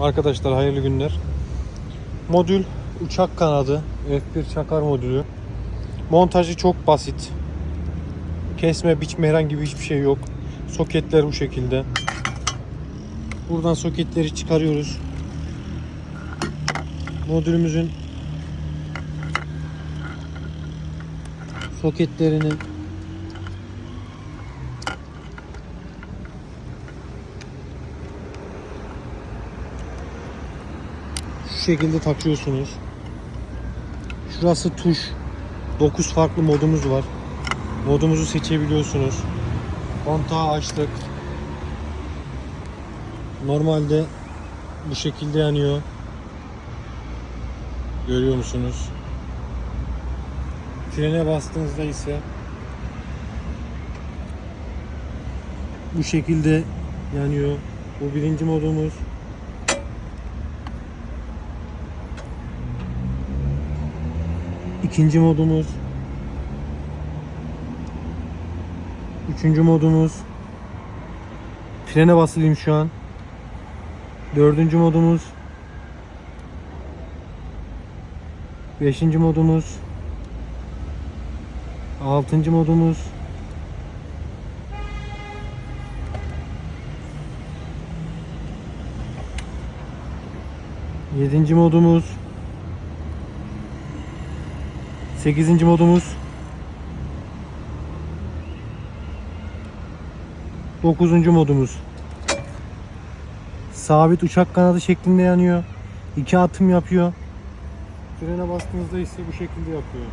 Arkadaşlar hayırlı günler. Modül uçak kanadı F1 çakar modülü. Montajı çok basit. Kesme, biçme herhangi bir hiçbir şey yok. Soketler bu şekilde. Buradan soketleri çıkarıyoruz. Modülümüzün soketlerini şu şekilde takıyorsunuz. Şurası tuş. 9 farklı modumuz var. Modumuzu seçebiliyorsunuz. Kontağı açtık. Normalde bu şekilde yanıyor. Görüyor musunuz? Frene bastığınızda ise bu şekilde yanıyor. Bu birinci modumuz. İkinci modumuz. Üçüncü modumuz. Frene basılayım şu an. Dördüncü modumuz. Beşinci modumuz. Altıncı modumuz. Yedinci modumuz. Sekizinci modumuz. Dokuzuncu modumuz. Sabit uçak kanadı şeklinde yanıyor. İki atım yapıyor. Frene bastığınızda ise bu şekilde yapıyor.